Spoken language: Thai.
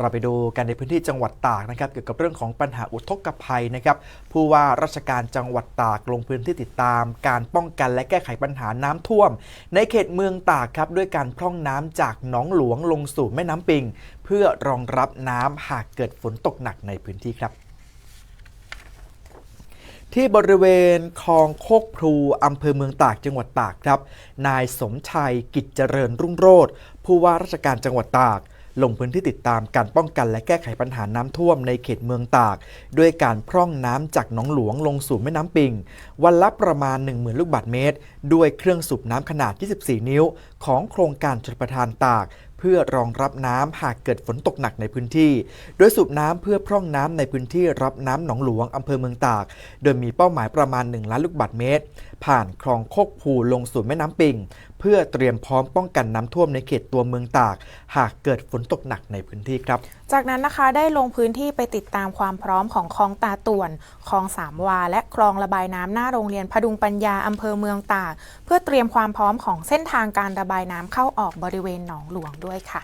เราไปดูกันในพื้นที่จังหวัดตากนะครับเกี่ยวกับเรื่องของปัญหาอุทกภัยนะครับผู้ว่าราชการจังหวัดตากลงพื้นที่ติดตาม การป้องกันและแก้ไขปัญหาน้ำท่วม ในเขตเมืองตากครับด้วยการพร่องน้ำจากหนองหลวงลงสู่แม่น้ำปิง เพื่อรองรับน้ำหากเกิดฝนตกหนักในพื้นที่ครับที่บริเวณคลองโคกพลูอำเภอเมืองตากจังหวัดตากครับ นายสมชัยกิจเจริญรุ่งโรจน์ผู้ว่าราชการจังหวัดตาก ลงพื้นที่ติดตามการป้องกันและแก้ไขปัญหาน้ำท่วมในเขตเมืองตาก ด้วยการพร่องน้ำจากหนองหลวงลงสู่แม่น้ำปิง วันละประมาณ 10,000 ลูกบาศก์เมตร ด้วยเครื่องสูบน้ำขนาด 24 นิ้ว ของโครงการชลประทานตากเพื่อรองรับน้ำหากเกิดฝนตกหนักในพื้นที่ โดยสูบน้ำเพื่อพร่องน้ำในพื้นที่รับน้ำหนองหลวงอำเภอเมืองตาก โดยมีเป้าหมายประมาณ 1 ล้านลูกบาศก์เมตร ผ่านคลองโคกพูลงสู่แม่น้ำปิง พื่อเตรียมพร้อมป้องกันน้ำท่วมในเขตตัวเมืองตาก หากเกิดฝนตกหนักในพื้นที่ครับ จากนั้นนะคะได้ลงพื้นที่ไปติดตามความพร้อมของคลองตาต่วนคลองสามวา และคลองระบายน้ำหน้าโรงเรียนพดุงปัญญาอำเภอเมืองตาก เพื่อเตรียมความพร้อมของเส้นทางการระบายน้ำเข้าออกบริเวณหนองหลวงด้วยค่ะ